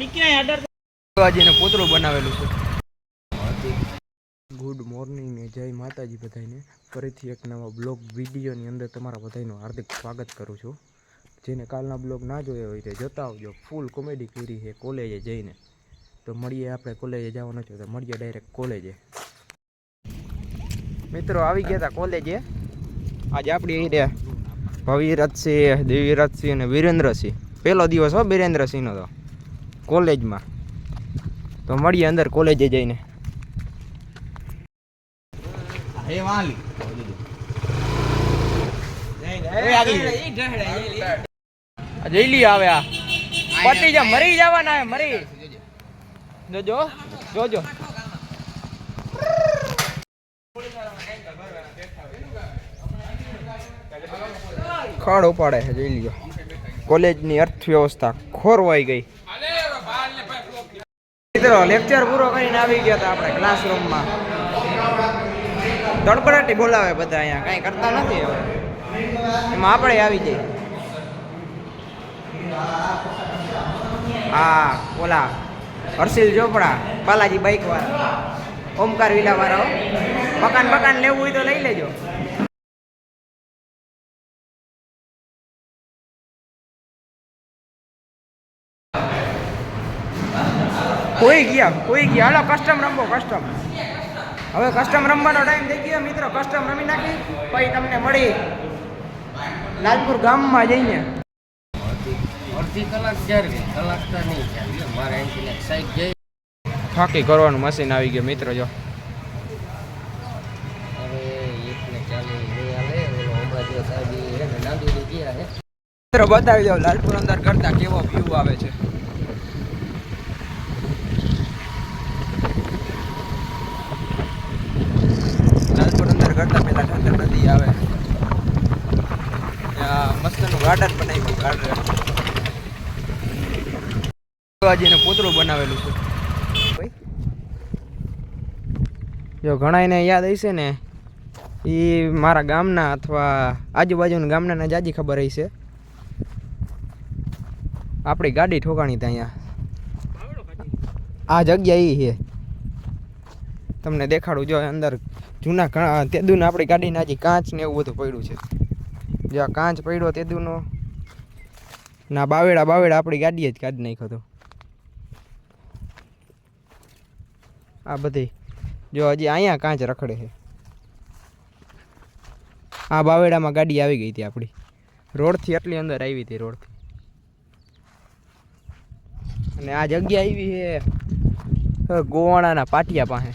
શિવાજીને પોતરું બનાવેલું છે. Good morning ને જય માતાજી બધાને ફરીથી એક નવા બ્લોગ વિડીયોની અંદર તમારા બધાનું હાર્દિક સ્વાગત કરું છું. જેને કાલના બ્લોગ ના જોયો હોય તે જોતા આવજો. ફૂલ કોમેડી કરી છે કોલેજે જઈને. તો મળીએ આપણે કોલેજે જવાનું છે તો મળીએ ડાયરેક્ટ કોલેજે. મિત્રો આવી ગયા હતા કોલેજે. આજે આપણી અહીં રહ્યા. ભવિરથસિંહ દેવીરથસિંહ અને વિરેન્દ્રસિંહ. પહેલો દિવસ હો વિરેન્દ્રસિંહનો તો. કોલેજમાં. તો મળીએ અંદર કોલેજે જઈને. આ જઈલી આવે આ. પતી જા મરી જવાના હે મરી. જોજો જોજો. ખડ ઉપાડે છે જોઈ લ્યો. કોલેજની અર્થવ્યવસ્થા ખોરવાઈ ગઈ. મિત્રો લેક્ચર પૂરો કરીને આવી ગયા હતા આપણે ક્લાસરૂમમાં તડપડાટી બોલાવે બધા અહીંયા, કાંઈ કરતા નથી હવે. એમાં આપણે આવી જઈએ. હા, ઓલા હર્ષિલ ચોપડા, બાલાજી બાઈક વાળા. ઓમકાર વિલા વાળા હો. મકાન મકાન લેવું હોય તો લઈ લેજો. કોઈ ગયા કોઈ ગયા. હાલો કસ્ટમ રમવો કસ્ટમ હવે કસ્ટમ રમવાનો ટાઈમ થઈ ગયો મિત્રો. કસ્ટમ રમી નાખી. પછી તમને મળી લાલપુર ગામમાં જઈને. અડધી કલાક જાળવી કલાક તો નહીં મારે અહીંથી સાઈડ જઈ. ફાંકી કરવાનું મશીન આવી ગયું મિત્રો જો. મિત્રો બતાવી દો લાલપુર અંદર કરતા કેવો વ્યૂ આવે છે લાલપુર કરતા પેલા નદી આવે. ત્યાં મસ્તનું ગાર્ડન બનાવ્યું ગાર્ડન શિવાજીને પોતરું બનાવેલું છે. જો ઘણાયને યાદ હશે ને એ મારા ગામના અથવા આજુબાજુના ગામના જાજી ખબર હશે આપણી ગાડી ઠોકાણી ત્યાં અહીંયા. આ જગ્યા એ છે. તમને દેખાડું જો અંદર જૂના તેદુને આપણી ગાડીને હજી કાંચ ને એવું બધું પડ્યું છે. જો આ કાચ પડ્યો તેદુનો, ના બાવેડા બાવેડા આપણી ગાડીએ જ કાઢી નાખ્યો હતો. આ બધી, જો હજી અહીંયા કાચ રખડે છે. આ બાવેડામાં ગાડી આવી ગઈ હતી આપણી. રોડથી એટલી અંદર આવી હતી રોડથી. અને આ જગ્યા આવી છે ગોવાણાના પાટિયા પાસે.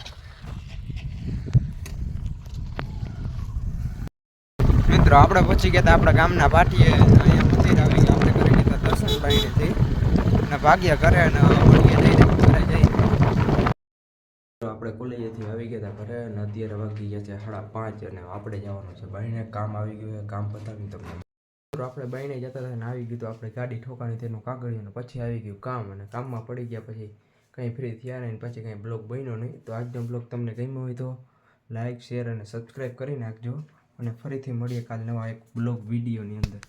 મિત્રો, આપણે પહોંચી ગયા હતા આપણા ગામના પાટીએ. અહીંયા મંદિર આવી ગયા, આપણે કરી લીધા દર્શન બાઈડેથી અને ભાગ્ય કરે અને મળીએ જઈને ઘરે જઈને. તો આપણે કોલેજેથી આવી ગયા હતા ઘરે અને અત્યારે વાગી ગયા છે સાડા પાંચ અને આપણે જવાનું છે બાઈને કામ આવી ગયું છે, કામ પતાવી તમને આપણે બાઈને જતા હતા ને આવી ગયું તો આપણે ગાડી ઠોકાણી, તેનું કાગળિયું અને પછી આવી ગયું કામ. અને કામમાં પડી ગયા પછી કંઈ ફ્રી થયા નહીં, પછી કંઈ બ્લોગ બન્યો નહીં. તો આજનો બ્લોગ તમને ગમ્યો હોય તો લાઇક શેર અને સબસ્ક્રાઈબ કરી નાખજો. અને ફરીથી મળીએ કાલ નવા એક બ્લોગ વિડીયોની અંદર.